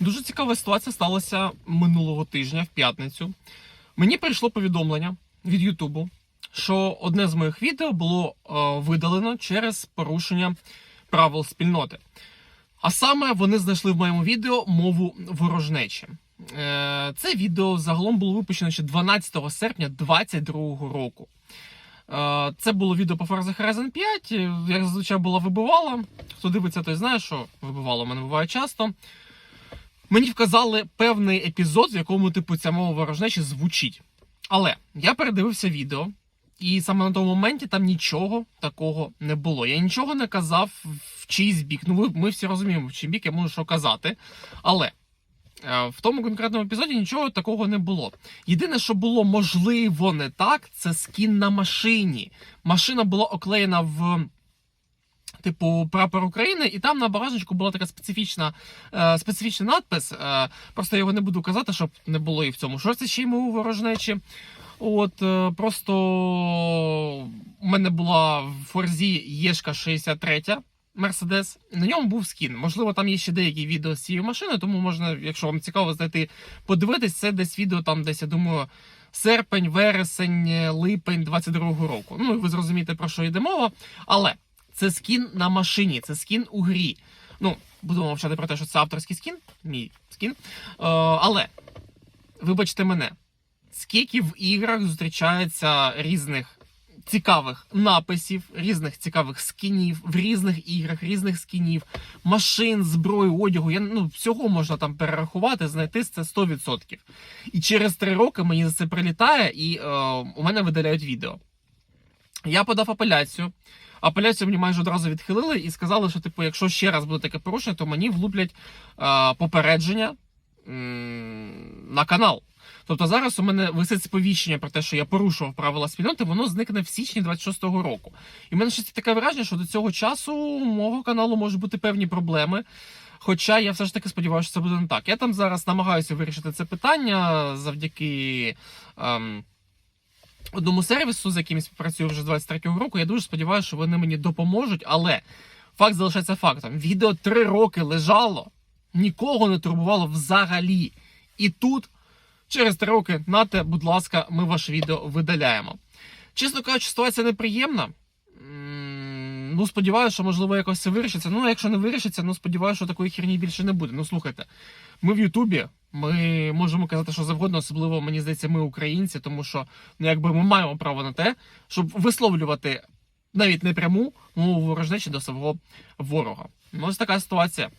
Дуже цікава ситуація сталася минулого тижня, в п'ятницю. Мені прийшло повідомлення від Ютубу, що одне з моїх відео було е, видалено через порушення правил спільноти. А саме вони знайшли в моєму відео мову ворожнечі. Е, Це відео загалом було випущено ще 12 серпня 2022 року. Е, Це було відео по Forza Horizon 5. е, Як зазвичай була вибивала. Хто дивиться, той знає, що вибивало мене буває часто. Мені вказали певний епізод, в якому типу ця мова ворожнечі звучить. Але я передивився відео, і саме на тому моменті там нічого такого не було. Я нічого не казав в чийсь бік. Ну, ви- ми всі розуміємо, в чий бік я можу що казати. Але е, в тому конкретному епізоді нічого такого не було. Єдине, що було можливо не так, це скін на машині. Машина була оклеєна в. Типу прапор України, і там на багажнику була така специфічна, е, специфічний надпис. Е, просто я його не буду казати, щоб не було і в цьому шорці ще й мову ворожнечі. От е, просто у мене була в Форзі Єшка 63 Мерседес. На ньому був скін. Можливо, там є ще деякі відео з цією машиною, тому можна, якщо вам цікаво знайти, подивитись, це десь відео там, десь я думаю, серпень, вересень, липень 22-го року. Ну, і ви зрозумієте, про що йде мова. Але це скін на машині, це скін у грі. Ну, будемо мовчати про те, що це авторський скін, мій скін. Е, але, вибачте мене, скільки в іграх зустрічається різних цікавих написів, різних цікавих скінів, в різних іграх, різних скінів, машин, зброї, одягу. Я, ну, всього можна там перерахувати, знайти це 100%. І через три роки мені за це прилітає, і е, у мене видаляють відео. Я подав апеляцію. Апеляцію мені майже одразу відхилили і сказали, що, типу, якщо ще раз буде таке порушення, то мені влуплять е, попередження м, на канал. Тобто зараз у мене висить сповіщення про те, що я порушував правила спільноти, воно зникне в січні 26-го року. І в мене щось таке враження, що до цього часу у мого каналу можуть бути певні проблеми. Хоча я все ж таки сподіваюся, що це буде не так. Я там зараз намагаюся вирішити це питання завдяки. Ем, одному сервісу, з яким я співпрацюю вже з 23-го року. Я дуже сподіваюся, що вони мені допоможуть. Але факт залишається фактом: відео три роки лежало, нікого не турбувало взагалі. І тут, через три роки, нате, будь ласка, ми ваше відео видаляємо. Чесно кажучи, ситуація неприємна. Ну, сподіваюся, що можливо якось це вирішиться. Ну, а якщо не вирішиться, ну сподіваюся, що такої херні більше не буде. Ну слухайте, ми в Ютубі. Ми можемо казати, що завгодно, особливо мені здається, ми українці, тому що ну, якби ми маємо право на те, щоб висловлювати навіть непряму мову ворожнечі до свого ворога. Ну, ось така ситуація.